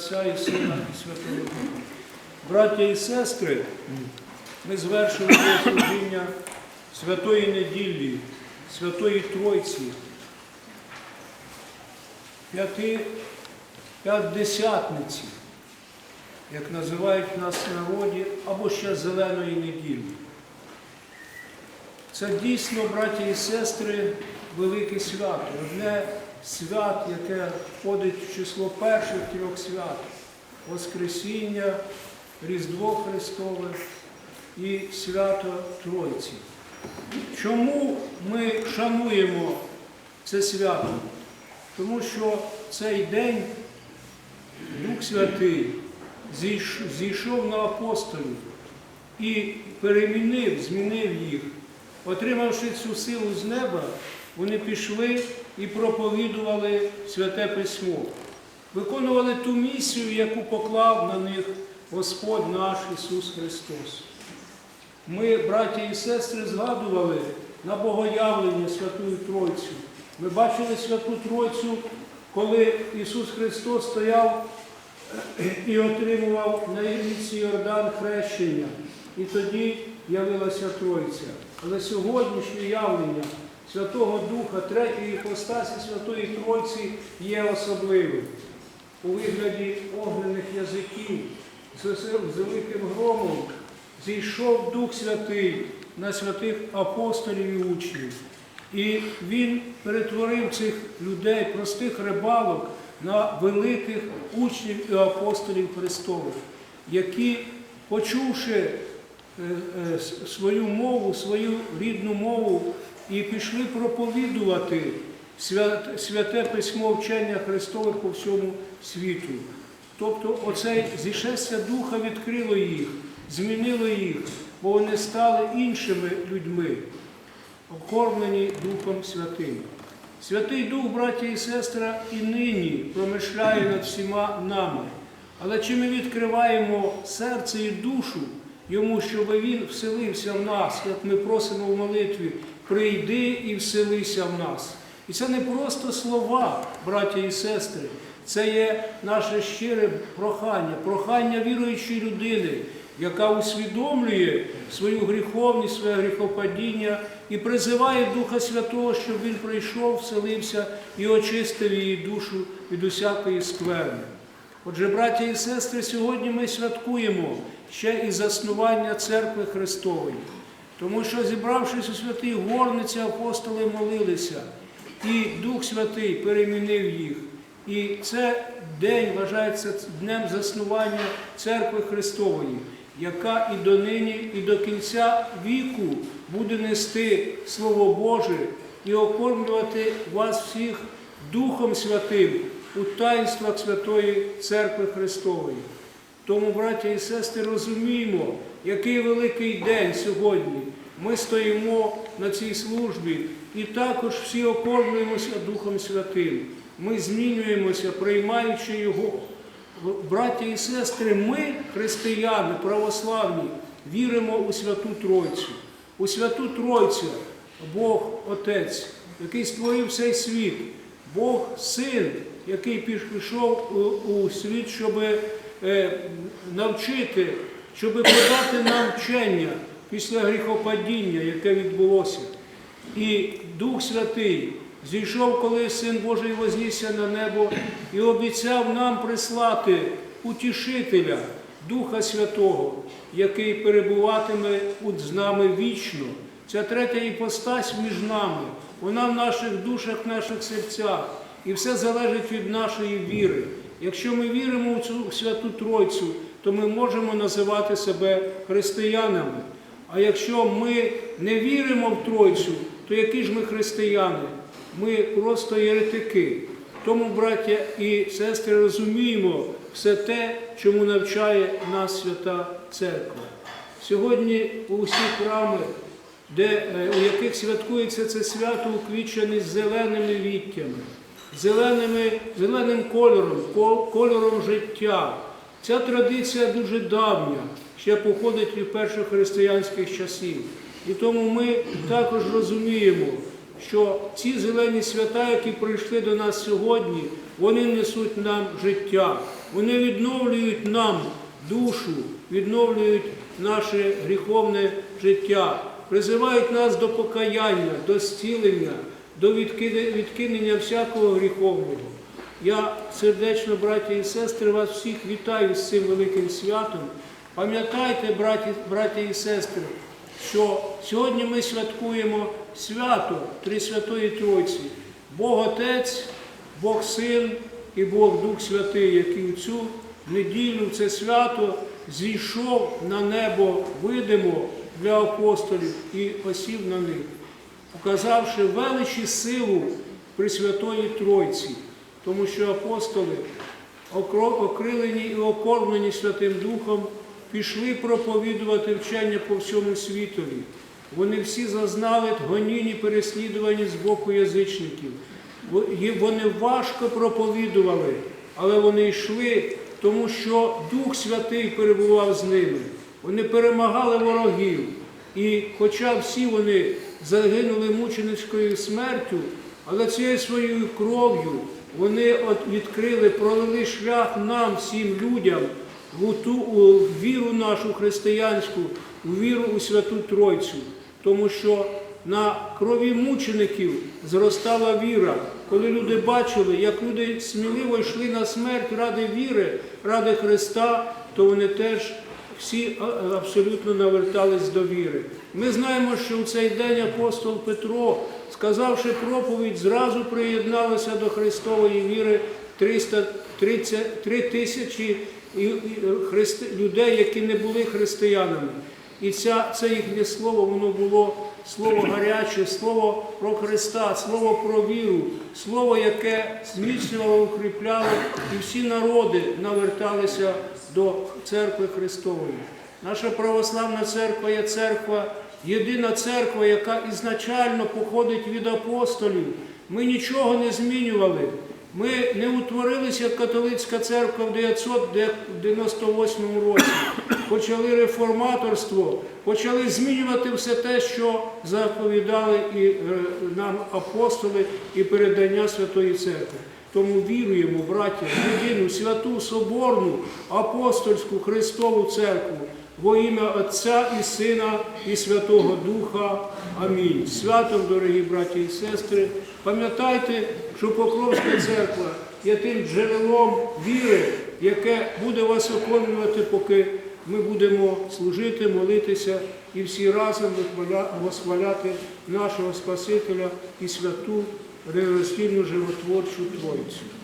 Отця і Сина і Святого Духа. Браття і сестри, ми звершили служіння Святої неділі, Святої Тройці, п'яти, п'ятдесятниці, як називають нас народі, або ще зеленої неділі. Це дійсно, браті і сестри, велике свято. Одне свят, яке входить в число перших трьох свят Воскресіння, Різдво Христове і свято Тройці. Чому ми шануємо це свято? Тому що цей день Дух Святий зійш- зійшов на апостолів і перемінив, змінив їх. Отримавши цю силу з неба, вони пішли і проповідували Святе Письмо, виконували ту місію, яку поклав на них Господь наш Ісус Христос. Ми, браті і сестри, згадували на богоявлення Святую Тройцю. Ми бачили Святу Тройцю, коли Ісус Христос стояв і отримував на річці Йордан хрещення. І тоді явилася Тройця. Але сьогоднішнє явлення Святого Духа, третьої іпостасі Святої Тройці є особливим. У вигляді огнених язиків з великим громом зійшов Дух Святий на святих апостолів і учнів. І він перетворив цих людей, простих рибалок, на великих учнів і апостолів Христових, які, почувши е, е, свою мову, свою рідну мову, і пішли проповідувати святе письмо вчення Христове по всьому світу. Тобто оце зішестя Духа відкрило їх, змінило їх, бо вони стали іншими людьми, окормлені Духом Святим. Святий Дух, браті і сестра, і нині промишляє над всіма нами. Але чи ми відкриваємо серце і душу йому, щоб він вселився в нас, як ми просимо в молитві, прийди і вселися в нас. І це не просто слова, браті і сестри, це є наше щире прохання, прохання віруючої людини, яка усвідомлює свою гріховність, своє гріхопадіння і призиває Духа Святого, щоб він прийшов, вселився і очистив її душу від усякої скверни. Отже, браття і сестри, сьогодні ми святкуємо ще і заснування церкви Христової, тому що, зібравшись у святій горниці, апостоли молилися, і Дух Святий перемінив їх. І це день вважається днем заснування церкви Христової, яка і донині, і до кінця віку буде нести Слово Боже і окормлювати вас всіх Духом Святим у таїнствах Святої Церкви Христової. Тому, браття і сестри, розуміємо, який великий день сьогодні. Ми стоїмо на цій службі і також всі окормлюємося Духом Святим. Ми змінюємося, приймаючи Його. Браття і сестри, ми, християни, православні, віримо у Святу Тройцю. У Святу Тройцю Бог Отець, який створив цей світ, Бог Син, який пішов у- світ, щоб е, навчити, щоб подати нам вчення після гріхопадіння, яке відбулося. І Дух Святий зійшов, коли Син Божий вознісся на небо і обіцяв нам прислати утішителя, Духа Святого, який перебуватиме з нами вічно. Ця третя іпостась між нами, вона в наших душах, в наших серцях. І все залежить від нашої віри. Якщо ми віримо в цю Святу Тройцю, то ми можемо називати себе християнами. А якщо ми не віримо в Тройцю, то які ж ми християни? Ми просто єретики. Тому, браття і сестри, розуміємо все те, чому навчає нас Свята Церква. Сьогодні у усі храми, де, е, у яких святкується це свято, уквічені зеленими віттями, зеленими, зеленим кольором, кольором життя. Ця традиція дуже давня, ще походить від перших християнських часів. І тому ми також розуміємо, що ці зелені свята, які прийшли до нас сьогодні, вони несуть нам життя. вони відновлюють нам душу, відновлюють наше гріховне життя, призивають нас до покаяння, до зцілення, до відкинення всякого гріховного. Я сердечно, браті і сестри, вас всіх вітаю з цим великим святом. Пам'ятайте, браті, браті і сестри, що сьогодні ми святкуємо свято Трисвятої Тройці, Бог Отець, Бог Син і Бог Дух Святий, який у цю неділю, це свято зійшов на небо видимо для апостолів і посів на них, показавши величі силу Пресвятої Тройці, тому що апостоли, окрилені і окормлені Святим Духом, пішли проповідувати вчення по всьому світові. Вони всі зазнали гонінь і переслідувані з боку язичників. Вони важко проповідували, але вони йшли, тому що Дух Святий перебував з ними. Вони перемагали ворогів. І хоча всі вони загинули мученицькою смертю, але цією своєю кров'ю вони відкрили, пролили шлях нам, всім людям, у ту у віру нашу християнську, у віру у Святу Тройцю. Тому що на крові мучеників зростала віра. Коли люди бачили, як люди сміливо йшли на смерть ради віри, ради Христа, то вони теж всі абсолютно навертались до віри. Ми знаємо, що у цей день апостол Петро, сказавши проповідь, зразу приєдналося до Христової віри 333 тисячі і- і христи- людей, які не були християнами. І ця, це їхнє слово, воно було слово гаряче, слово про Христа, слово про віру, слово, яке зміцнювало, укріпляло, і всі народи наверталися до церкви Христової. Наша православна церква є церква, єдина церква, яка ізначально походить від апостолів. Ми нічого не змінювали. Ми не утворилися як католицька церква в 998 році. Почали реформаторство, почали змінювати все те, що заповідали і е, нам апостоли і передання Святої Церкви. Тому віруємо, браття, в єдину святу Соборну апостольську Христову Церкву во ім'я Отця і Сина і Святого Духа. Амінь. Святом, дорогі браті і сестри, пам'ятайте, що Покровська церква є тим джерелом віри, яке буде вас оконувати, поки ми будемо служити, молитися і всі разом восхваляти нашого Спасителя і святу релостільну животворчу Тройцю.